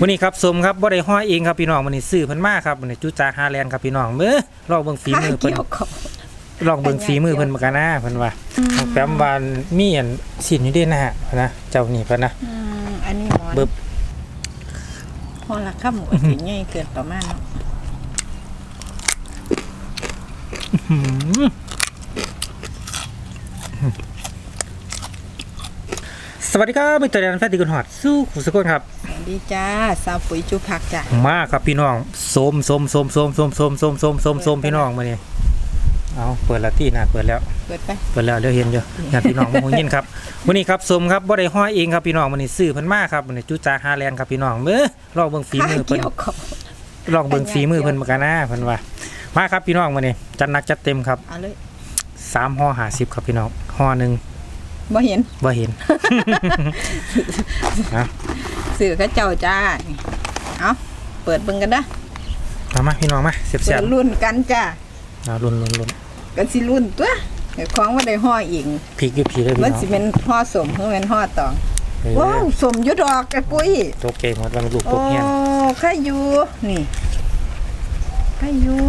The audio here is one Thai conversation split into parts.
วันนี้ครับสมครับบ่ได้ห้อยเองครับพี่น้องวันนี้ซื้อเพิ่นมาครับวันนี้จุจาฮาแลนด์ครับพี่น้องเบ้อลองเบิ่งฝีมือเพิ่นเกี่ยวกับลองเบิ่งฝีมือเพิ่นมากันนะเพิ่นว่าน้องแปมวานมีอันสินอยู่เด้นะฮะเพิ่นนะเจ้านี่เพิ่นนะอืมอันนี้หมอนเบิบพอละค่ำก็สิง่ายเกินประมาณเนาะหืม สวัสดีครับมิสเตอร์แดนแฟตติกุนฮอดสู้ขุสกุลครับ สวัสดีจ้าสาวปุ๋ยจุผักจ้ะมาครับพี่น้องโสมโสมโสมโสมโสมโสมโสมโสมโสมโสมพี่น้องมานี่เอาเปิดและที่นะเปิดแล้ว เปิดไปเปิดแล้วเดี๋ยวเห็นอยู่ญาติพี่น้องมาหงยินครับวันนี้ครับสมครับบ่ได้ห้อยเองครับพี่น้องวันนี้ซื้อเพิ่นมาครับวันนี้จุจาฮาแลนด์ครับพี่น้องเบ้อลองเบิ่งฝีมือเพิ่นเกี่ยวกับลองเบิ่งฝีมือเพิ่นมากันนะเพิ่นว่ามาครับพี่น้องวันนี้จัดหนักจัดเต็มครับเอาเลยสามห่อห้าสิบครับพี่น้องห่อหนึ่ง บ่เห็นบ่เห็นสื่อเขาเจ้าจ้านี่เอาเปิดเบิ่งกันนะมามาพี่น้องมาเสียบเปิเสียบดรุ่นกันจ้าเอาลุนลุนลุนกันสิรุ่นตัวเดี๋ยวของว่าได้ห่ออีกพริกอยู่พี่เลยพี่มันน้องสิเป็นห่อสมหรือเป็นห่อตองเออว้าวสมอยุดอกไอ้ปุ้ยโตเก่งหมดวันลูกโอ้พวกเฮียนข้าอยู่ นี่ข้าอยู่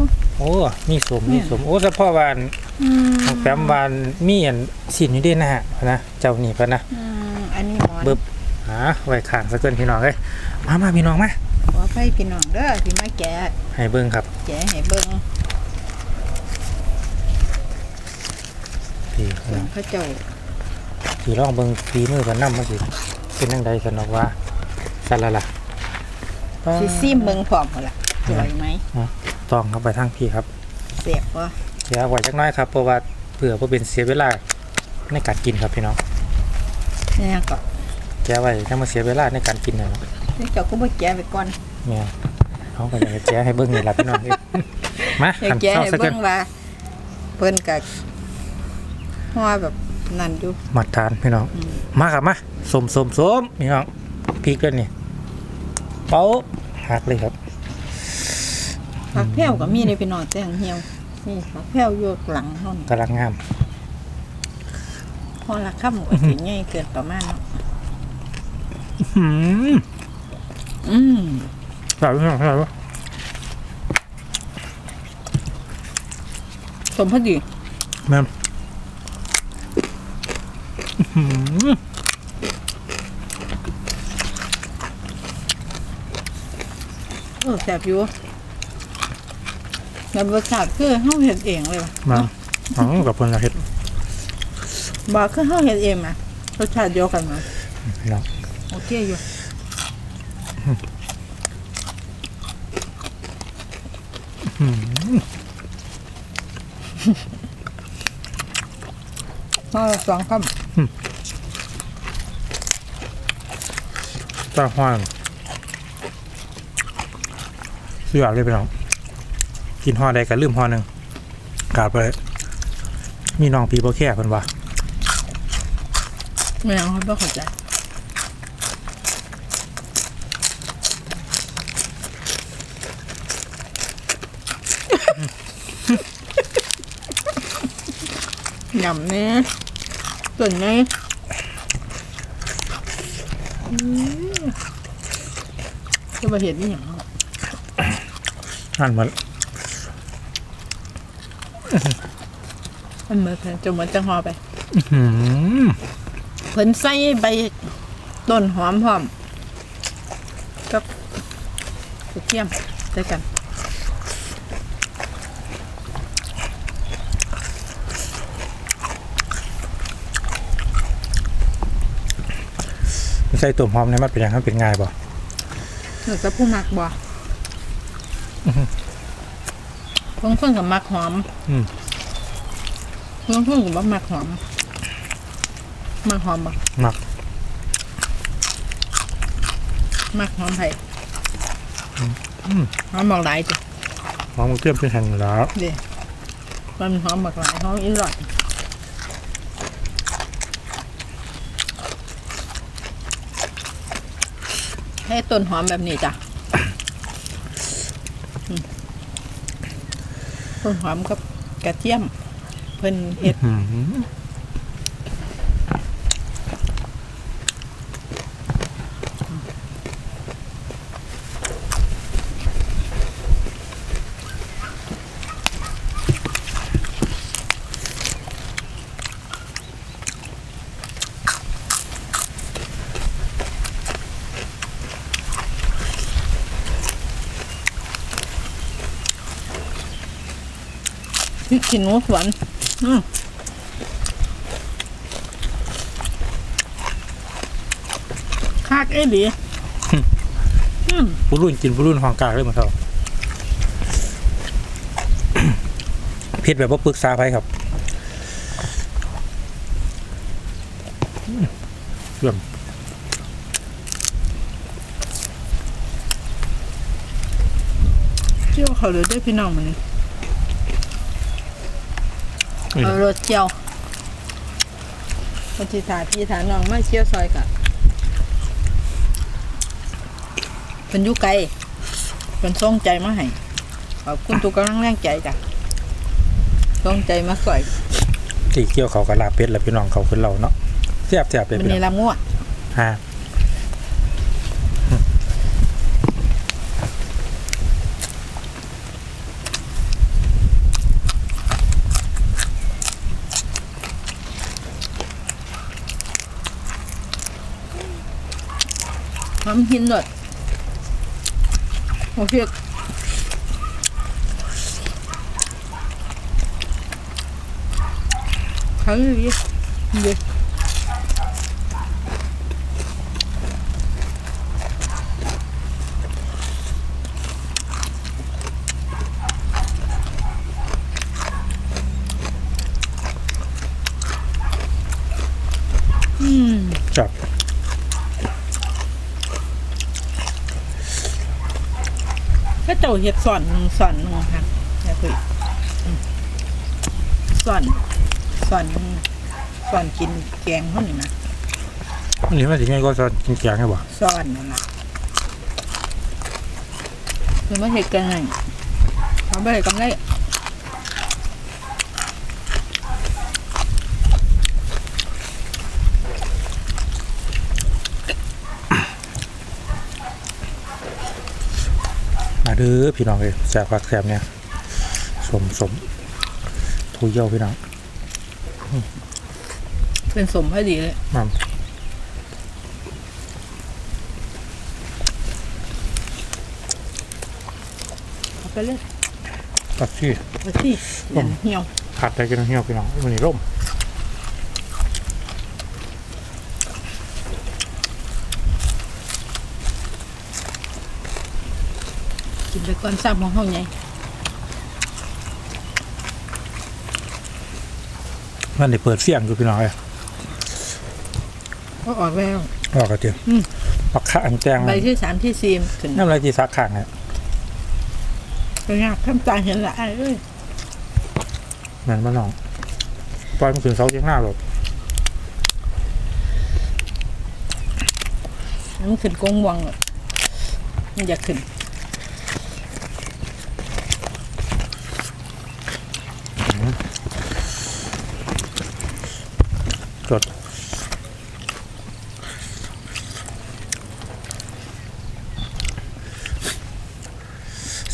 โอ้ มีสมมีสมโอ้เฉพาะวานอืมน้องแปมวานมีอันสินอยู่เด้นะฮะเพิ่นนะ เจ้านี่เพิ่นนะอืมอันนี้หมอนเบิบหาไว้ข้างซะเกินพี่น้องเอ้ยมามาพี่น้องมาขอให้พี่น้องเด้อที่มาแกะให้เบิ่งครับ แกะให้เบิ่งพี่พี่น้องพระเจ้าพี่ลองเบิ่งฝีมือเพิ่นนำมาสิเป็นจังได๋กันดอกว่าสั่นละล่ะสิซิมเบิ่งพร้อมพุ่นล่ะสวยไหม ต้องเข้าไปทางพี่ครับเสียบบ่เสียไว้จักหน้อยครับเพราะว่าเผื่อบ่เป็นเสียเวลาในการกินครับพี่น้องเนี่ยก็แกไว้ถ้ามาเสียเวลาในการกินน่ะเนาะนี่เจ้าก็บ่แกะไปก่อนแม่นเขาก็อยากจะแจ้ให้เบิ่งนี่ล่ะพี่น้องเอ้ยมาให้ขันแกะเข้าให้ซะเกิเบิ่นงว่าเพิ่นก็ห่อแบบนั่นอยู่มาทานพี่น้องมาครับมาสมสมสมพี่น้องพริกแล้วนี่เป้าหักเลยครับ ผักแพรวก็มีในพี่น้องแต่งเหี่ยวนี่ผักแพรวอยู่หลังเฮานี่กำลังงามห่อละค่ำก็สิง่ายเกินประมาณเนาะหืมอืมแบบพี่น้องแบบสมพอดีแม่นหืมเออแซ่บอยู่ แล้วรสชาติคือเฮาเฮ็ดเองเลยว่ะมาอ๋อกับเพิ่นละเฮ็ดบ่คือเฮาเฮ็ดเองอะรสชาติเดียวกันมาพี่น้องโอเคอยู่หืมห่อละสองคตาห้อนเสือเลยพี่น้อง กินห่อใดก็ลืมห่อหนึงกาดไปเลยมีน้องปีบ่แค่เพิ่นว่าำไม่เอาเขาบ่เข้าใจยำเนี่ยส่วนไงอืมจะมาเห็นนี่อย่างนั่นมัน มันเหมือนกันจะเหมือนจังหอไปหืมเพิ่นใส่ใบต้นหอมพร้อมกับกระเทียมใส่กัน ใส่ตัวหอมเนี่ยมันเป็นหยังมันเป็นง่ายบ่หนูจะผู้มักบ่บางคนกับมักหอม อืม บางคนกับบ่มักหอมมักหอมบ่มักมักหอมไผ่หอมบอกหลายจ้ะหอมมันเกลือมเป็นแห่งแล้วเด้มันหอมบอกหลายหอมอีหลอดให้ต้นหอมแบบนี้จ้ะอืมต้นหอมกับกระเทียม เพิ่นเฮ็ดพริกขี้หนูสวน คากเอ้ดีอืมผู้รุ่นกินผู้รุ่นห้องกลางเลยมันเท่าเผ็ดแบบว่าปรึกษาไปครับอืมเรื่องเจียวเขาเลยได้อพี่น้องมันนี่นี่ เอารสเจียวคนที่ถาพี่ถาน้องมาเชี่ยวซอยกะเป็นอยุไกลเป็นส่งใจมาให้ขอบคุณทุกกำลังแรงใจจ้ะส่งใจมาสอยที่เกี่ยวเขากับลาบเป็ดแล้วพี่น้องเขาขึ้นเราเนาะเสียบเสียบเลยมันพี่น้นี่องลำงัว ฮะ น้ำหินด้วยโอเคเขาอยู่ดีดี อืม จับ ก็ เจ้าเห็ดสอนหนึ่งสอนหนึ่งค่ะอย่าคุยอืมสอนสอนหนึ่งสอนกินแกงเขานี่นะอันนี้มันจะง่ายกว่าซอสกินแกงไงบ่สอนนั่นนะคือไม่เห็ดแกงไงเขาไม่ได้กำไร มาเด้ อพี่น้องเลยแสบผักแสบเนี่ยสมสมทุยเยี่ยวพี่น้องเป็นสมพอดีเลยมาเอาไปเลยตัดที่ไปที่อย่างเหี่ยวผัดได้กันเหี่ยวพี่น้องมันนี่ร่ม กินไปก่อนซ้ำของเขาไงมันได้เปิดเสียงอยู่พี่น้องเลยก็ออกแล้วออกกระเทียมอืม ปักข้างแตงใบที่สามที่สี่ถึงน้ำลายจีซักข้างเนี่ยก็ยากทำตาเห็นละไอ้เอ้ยเหมือนมันน้องปล่อยมันขึ้นเสาเชียงหน้าหรอกมันขึ้นกงวังเลยมันอยากขึ้น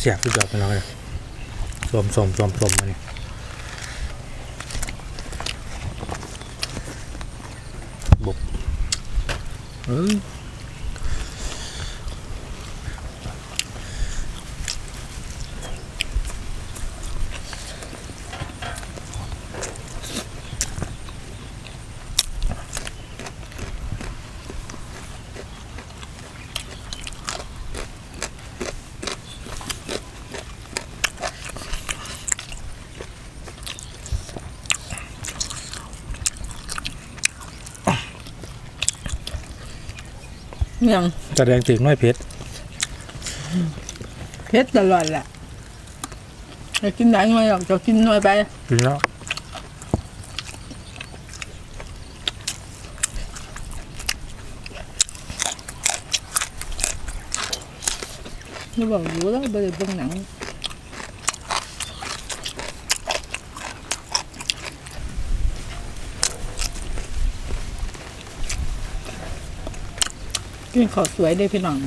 สียบสุดยอดไปน้องเลยสวมสวมสวมสวมมาเนี่ยบุบเออ ยเมืองแสดงถึงน้อยเพชรเพชรตลอดแหละจะกินได้หน่อยหรอกจะกินหน่อยไปกินแล้วไม่บอกอยู่แล้วไปเบิ่งหนัง กินขอสวยได้อพี่น้อง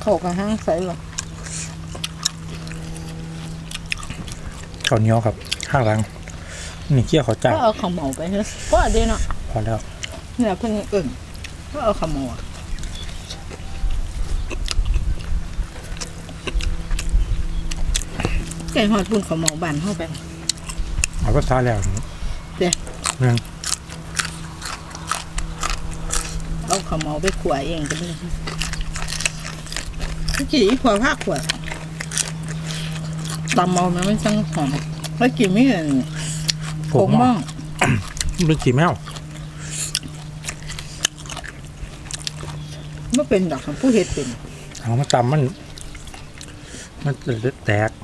เข้ากับห้างใส่หรอข้าวเหนียวครับข้างหลัง นี่เกี่ยวเขาจ้างก็เอาขาวเหมาไปเถอะก็เดีเนาะพอแล้วเนี่ยเพิ่งเอิ่นก็เอาขาวเหมาอะ ไก่หอดบุญขาวเหมาบานเข้าไปเอาก็ท้าแล้วเด้เรื่องเอาขาวเหมาไปขวเองก็ได้เมื่อกี้พอภาคขวตำเมามันไม่ช่างหอมเมื่อกี้ไม่เห็นผผมมบ้อะองเป็นกี่แมวไม่เป็นดอกของผู้เฮ็ดเป็นเอามาตำมัน มันจะแตก หัน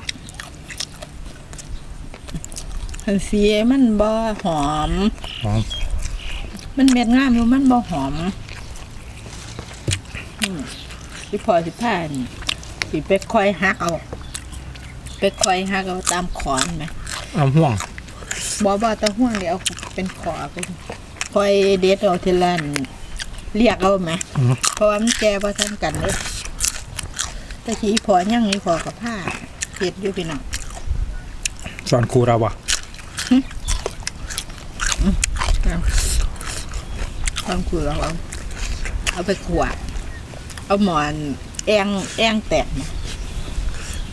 เสียมันบ่หอม หอม มันเม็ดงามอยู่มันบ่หอมอืมสิพอสิผ่านสิไปคอยหักเอาไปคอยหักเอาตามขอนไหมเอาห่วงบ่บ่ตะห่วงเดี๋ยวเอาเป็นขอเป็นคอยเด็ดเอาทีละอันเรียกเอาไหมอืมเพราะว่ามันแก่บ่ทันกันเลยแต่ทีพอยังนี่พอกับผ้าเฮ็ดอยู่พี่น้องสอนครูเราบ่ค วามคือเราเอาเอาไปขวดเอาหมอนแองแองแตกนะ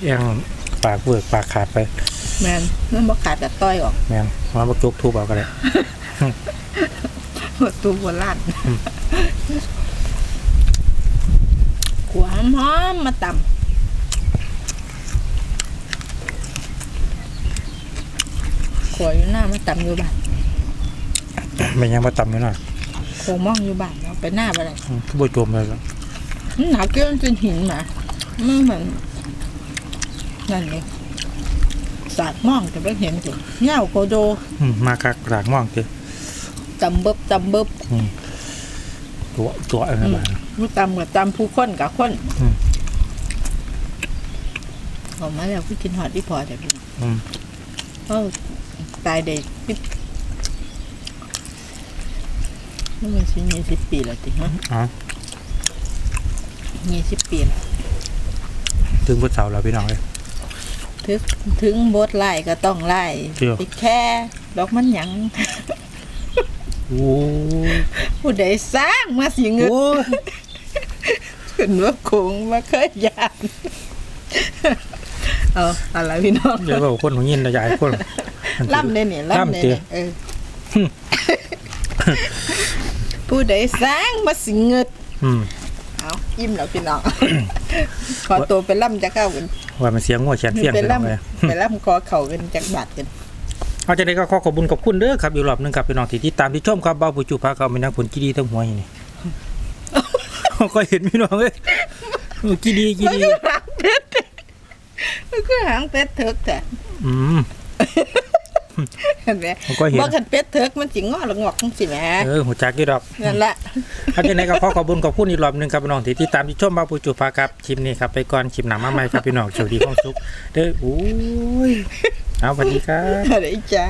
เอียงปากเบิกปากขาดไปแมนมันบ่ขาดกับต้อยออกแม่งมาบักจุกทุบเอาก็ได้ประตูโบราณขวามหอมมาตำขวอยู่หน้ามาตำอยู่บ้านไม่ยังมาตำอยู่หน่อย โคงมองอยู่บ้านเอาไปหน้าไปเลยอืมคือบ่จมเลยแล้วมันหนาเกลี้ยงจนหินมามันเหมือนนั่นเลยสาดมองแต่ไม่เห็นสิเงาโกโดอืมมาคักรากม่วงคือจำเบิบจำเบิบตัวตัวอะไรบ้างผู้จำกับจำผู้คนกับคนอืมออกมาแล้วพี่กินหอดที่พอแต่พี่อืมเออตายเด็กพี่ นี่มันชิ้นยี่สิบปีแล้วติฮะอ๋อยี่สิบปีแล้วถึงพุทธเสาแล้วพี่น้องเลย ถึงถึงบทไล่ก็ต้องไล่เดี๋ยวไปแค่ดอกมันหยังโอ้ยผู้ใดสร้างมาสิเงินโอ้ยขึ้นว่าคงมาเคยยานเอาอะไรพี่น้องเดี๋ยวบอกคนหัวยินระยายคน ล่ำเลยเนี่ยล่ำเลยล่ำเตี้ยเนี่ยเออ ผู้ใดสร้างมาสิเงินอืมเอายิ้มแล้วพี่น้อง ขอตัวไปล่ำจะเข้ากันว่ามันเสียงงัวแขนเฟี้ยงไปพี่น้องเลยล่ำไปล่ำคอเข่ากันจากบาดกันเอาจากนี้ก็ขอขอบคุญขอบคุณเด้อครับอีกรอบหนึงครับพี่น้องที่ติดตามที่ชมครับเบาผู้จูพาเขาเป็นนักผลกีดีทั้งหัวอย่างนี้ก็เห็นพี่น้องเลยเออกีดีกีดีมันก็หางเป็ดเถิกแต่อืม เห็นไหมมันก็เห็นว่าคันเป็ดเถิกมันจิงงอหรืองอกจังสิแหมเออหัวจักกี่ดอก นั่นแหละ เอาจากนี้ก็ขอขอบคุญขอบคุณอีกรอบหนึงครับพี่น้องที่ติดตามที่ชมเบาผู้จูพาครับคลิปนี้ครับไปก่อนคลิปหนังมาใหม่ครับพี่น้องโชคดีความสุขเด้อโอ้ยเอาสวัสดีครับ อะไรจ้า